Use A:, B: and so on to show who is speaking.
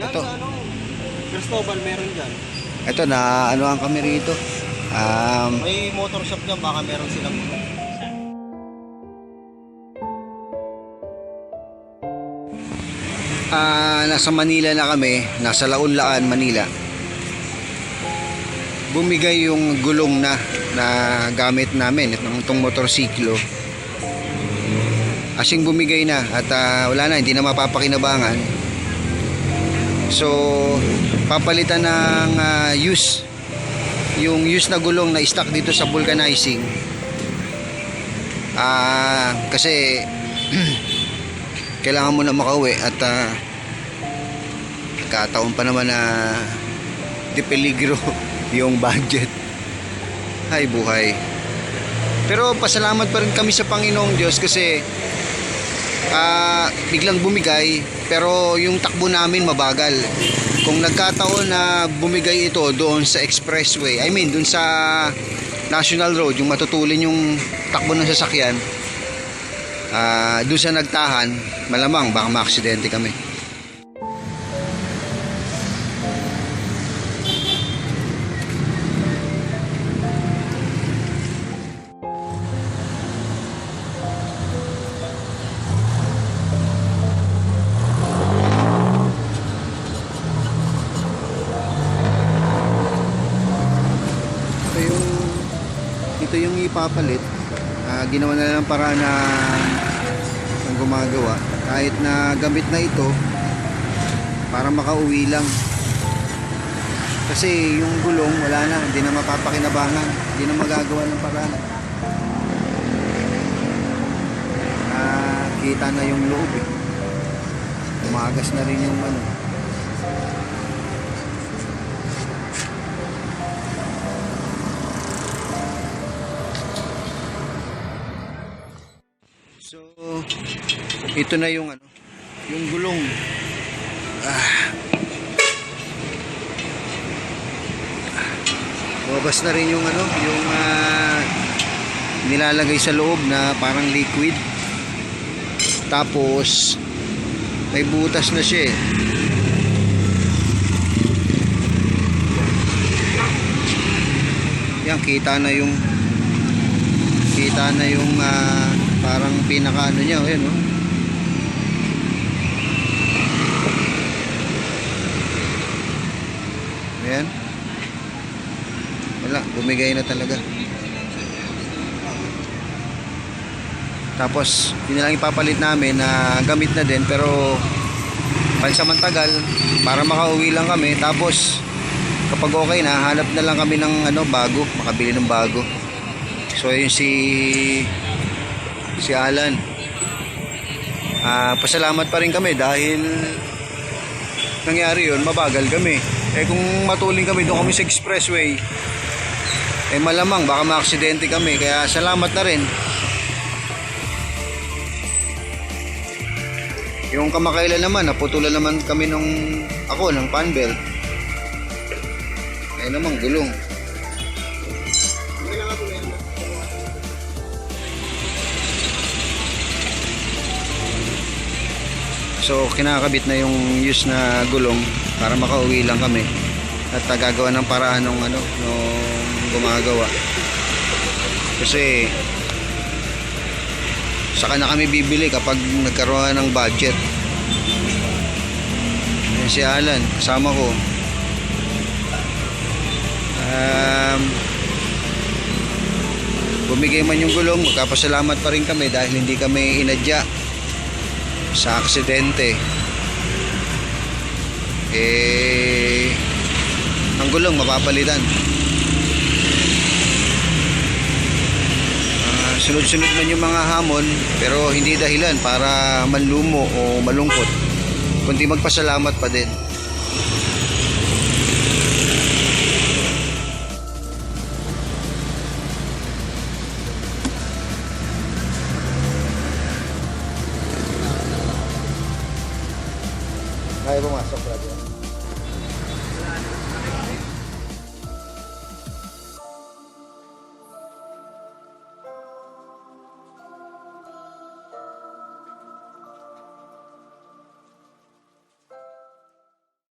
A: Yan
B: Ito.
A: sa ano, Cristobal meron dyan.
B: Ito na ano ang kami rito. Um,
A: May motor shop dyan, baka meron silang
B: ah, nasa Manila na kami, nasa Launlaan, Manila. Bumigay yung gulong na na gamit namin itong, itong motorsiklo. Asing bumigay na at ah, wala na, hindi na mapapakinabangan. So, papalitan ng ah, use. Yung use na gulong na stock dito sa vulcanizing. Ah, kasi kailangan mo na makauwi at uh, kataon pa naman na di peligro yung budget. Ay buhay. Pero pasalamat pa rin kami sa Panginoong Diyos kasi ah, biglang bumigay pero yung takbo namin mabagal kung nagkataon na bumigay ito doon sa expressway I mean doon sa national road yung matutulin yung takbo ng sasakyan Ah, doon sa nagtahan, malamang baka maaksidente kami. Ito yung ipapalit. Ah, ginawa na lang para na ang gumagawa. Kahit na gamit na ito para makauwi lang. Kasi yung gulong wala na. Hindi na mapapakinabangan. Hindi na magagawa ng paraan. Ah, kita na yung loob eh. Umagas na rin yung ano ito na yung ano, yung gulong. Ah. Lumabas na rin yung ano, yung ah, nilalagay sa loob na parang liquid. Tapos may butas na siya eh. Yan, kita na yung kita na yung ah, parang pinaka ano niya, ayan oh. Ayan. Wala, bumigay na talaga. Tapos, yun lang ipapalit namin na gamit na din pero pansamantagal para makauwi lang kami. Tapos, kapag okay na, hanap na lang kami ng ano, bago, makabili ng bago. So, yun si si Alan. Ah, pasalamat pa rin kami dahil nangyari yun, mabagal kami. Eh kung matuling kami doon kami sa expressway, eh malamang baka maaksidente kami. Kaya salamat na rin. Yung kamakailan naman, naputulan naman kami nung ako ng panbelt. Ayun naman, gulong. So kinakabit na yung use na gulong para makauwi lang kami at uh, gagawa ng paraan ng ano nung gumagawa. Kasi saka na kami bibili kapag nagkaroon ng budget. Yan si Alan, kasama ko. Um, bumigay man yung gulong, magkapasalamat pa rin kami dahil hindi kami inadya sa aksidente eh ang gulong mapapalitan. Ah, sunod-sunod man yung mga hamon pero hindi dahilan para manlumo o malungkot kundi magpasalamat pa din Aí vamos lá, só pra ver.